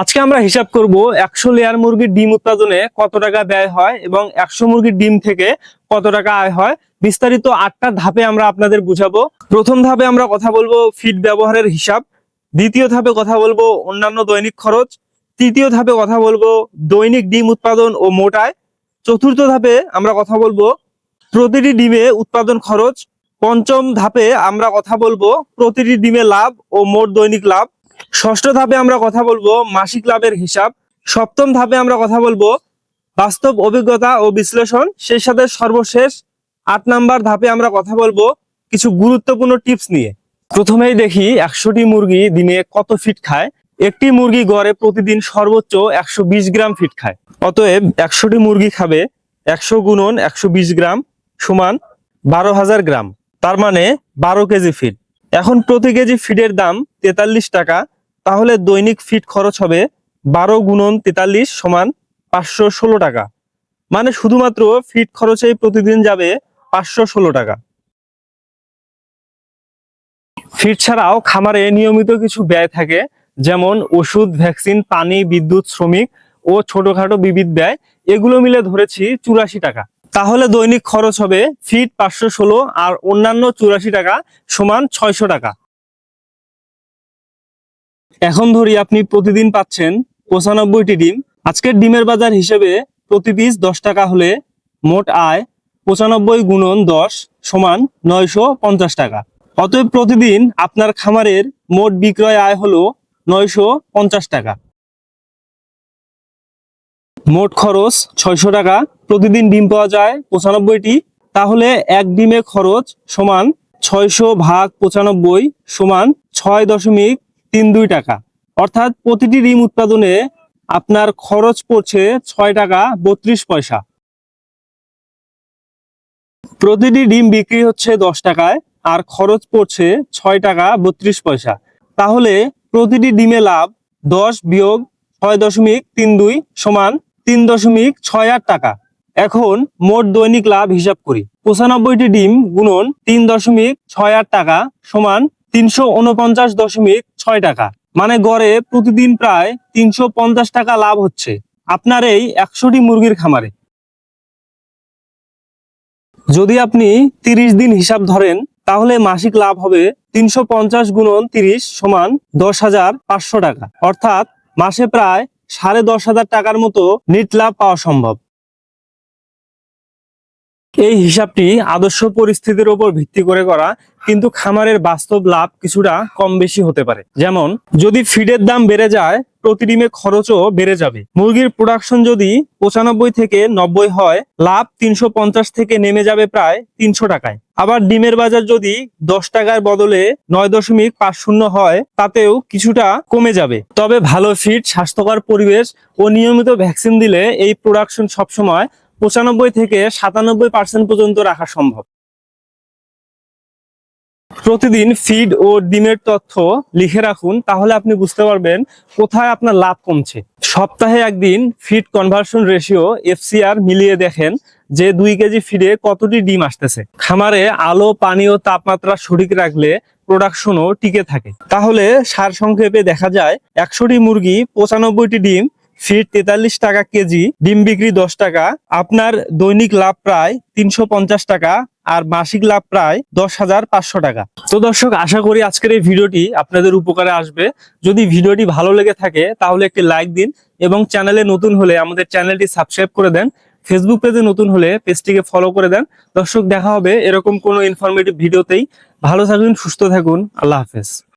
আজকে আমরা হিসাব করব একশো লেয়ার মুরগির ডিম উৎপাদনে কত টাকা ব্যয় হয় এবং একশো মুরগির ডিম থেকে কত টাকা আয় হয়। বিস্তারিত আটটা ধাপে আমরা আপনাদের বুঝাবো। প্রথম ধাপে আমরা কথা বলব ফিড ব্যবহারের হিসাব। দ্বিতীয় ধাপে কথা বলব অন্যান্য দৈনিক খরচ। তৃতীয় ধাপে কথা বলব দৈনিক ডিম উৎপাদন ও মোটায়। চতুর্থ ধাপে আমরা কথা বলব প্রতিটি ডিমে উৎপাদন খরচ। পঞ্চম ধাপে আমরা কথা বলব প্রতিটি ডিমে লাভ ও মোট দৈনিক লাভ। ষষ্ঠ ধাপে আমরা কথা বলব মাসিক লাভের হিসাব। সপ্তম ধাপে আমরা কথা বলব বাস্তব অভিজ্ঞতা ও বিশ্লেষণ। সেই সাথে সর্বশেষ আট নাম্বার ধাপে আমরা কথা বলব কিছু গুরুত্বপূর্ণ টিপস নিয়ে। প্রথমেই দেখি একশোটি মুরগি দিনে কত ফিট খায়? একটি মুরগি গড়ে প্রতিদিন সর্বোচ্চ একশো বিশ গ্রাম ফিট খায়। অতএব একশোটি মুরগি খাবে একশো গুণন একশো বিশ গ্রাম সমান বারো হাজার গ্রাম। তার মানে বারো কেজি ফিট এখন প্রতি কেজি ফিডের দাম তেতাল্লিশ টাকা। তাহলে দৈনিক ফিট খরচ হবে বারো গুণন তেতাল্লিশ সমান পাঁচশো ষোলো টাকা। মানে শুধুমাত্র ফিট খরচেই প্রতিদিন যাবে পাঁচশো ষোলো টাকা। ফিট ছাড়াও খামারে নিয়মিত কিছু ব্যয় থাকে, যেমন ওষুধ, ভ্যাকসিন, পানি, বিদ্যুৎ, শ্রমিক ও ছোটখাটো বিবিধ ব্যয়। এগুলো মিলে ধরেছি চুরাশি টাকা। তাহলে দৈনিক খরচ হবে ফিট পাঁচশো ষোলো আর অন্যান্য চুরাশি টাকা সমান ছয়শো টাকা। এখন ধরি আপনি প্রতিদিন পাচ্ছেন পঁচানব্বইটি ডিম। আজকের ডিমের বাজার হিসেবে প্রতি পিস দশ টাকা হলে মোট আয় পঁচানব্বই গুণন দশ সমান নয়শো পঞ্চাশ টাকা। অতএব প্রতিদিন আপনার খামারের মোট বিক্রয় আয় হলো নয়শো পঞ্চাশ টাকা। মোট খরচ ছয়শো টাকা। প্রতিদিন ডিম পাওয়া যায় পঁচানব্বইটি। তাহলে এক ডিমে খরচ সমান ছয়শো ভাগ পঁচানব্বই সমান ছয় দশমিক তিন দুই টাকা। অর্থাৎ প্রতিটি ডিম উৎপাদনে আপনার খরচ পড়ছে ছয় টাকা বত্রিশ পয়সা। প্রতিটি ডিম বিক্রি হচ্ছে দশ টাকায়, আর খরচ পড়ছে ছয় টাকা বত্রিশ পয়সা। তাহলে প্রতিটি ডিমে লাভ দশ বিয়োগ ছয় দশমিক তিন দুই সমান তিন দশমিক ছয় আট টাকা। এখন মোট দৈনিক লাভ হিসাব করি। পঁচানব্বইটি ডিম গুণন তিন দশমিক ছয় আট টাকা সমান তিনশো উনপঞ্চাশ দশমিক ছয় টাকা। মানে গড়ে প্রতিদিন প্রায় তিনশো পঞ্চাশ টাকা লাভ হচ্ছে। আপনার এই একশোটি মুরগির খামারে। যদি আপনি তিরিশ দিন হিসাব ধরেন, তাহলে মাসিক লাভ হবে তিনশো পঞ্চাশ গুণন তিরিশ সমান দশ হাজার পাঁচশো টাকা। অর্থাৎ মাসে প্রায় সাড়ে দশ হাজার টাকার মতো নিট লাভ পাওয়া সম্ভব। এই হিসাবটি আদর্শ পরিস্থিতির উপর ভিত্তি করে করা কিন্তু খামারের বাস্তব লাভ কিছুটা কম বেশি হতে পারে। যেমন, যদি ফিডের দাম বেড়ে যায়, প্রতি ডিমে খরচও বেড়ে যাবে। মুরগির প্রোডাকশন যদি পঁচানব্বই থেকে নব্বই হয়, লাভ তিনশো পঞ্চাশ থেকে নেমে যাবে প্রায় তিনশো টাকায়। আবার ডিমের বাজার যদি দশ টাকার বদলে নয় দশমিক পাঁচ শূন্য হয়, তাতেও কিছুটা কমে যাবে। তবে ভালো ফিড স্বাস্থ্যকর পরিবেশ ও নিয়মিত ভ্যাকসিন দিলে এই প্রোডাকশন সবসময় পঁচানব্বই থেকে সাতানব্বই পার্সেন্ট পর্যন্ত রাখা সম্ভব। প্রতিদিন ফিড ও ডিমের তথ্য লিখে রাখুন, তাহলে আপনি বুঝতে পারবেন কোথায় আপনার লাভ কমছে। সপ্তাহে একদিন ফিড কনভার্সন রেশিও এফসিআর মিলিয়ে দেখেন যে দুই কেজি ফিডে কতটি ডিম আসতেছে। খামারে আলো, পানি ও তাপমাত্রা সঠিক রাখলে প্রোডাকশনও টিকে থাকে। তাহলে সার সংক্ষেপে দেখা যায়, একশোটি মুরগি পঁচানব্বইটি ডিম ফিট তেতাল্লিশ টাকা কেজি, ডিম বিক্রি দশ টাকা, আপনার দৈনিক লাভ প্রায় তিনশো পঞ্চাশ টাকা আর মাসিক লাভ প্রায় দশ হাজার পাঁচশো টাকা। তো দর্শক, আশা করি আজকের এই ভিডিওটি আপনাদের উপকারে আসবে। যদি ভিডিওটি ভালো লেগে থাকে, তাহলে একটি লাইক দিন এবং চ্যানেলে নতুন হলে আমাদের চ্যানেলটি সাবস্ক্রাইব করে দেন। ফেসবুক পেজে নতুন হলে পেজটিকে ফলো করে দেন। দর্শক, দেখা হবে এরকম কোনো ইনফরমেটিভ ভিডিওতেই। ভালো থাকুন, সুস্থ থাকুন। আল্লাহ হাফেজ।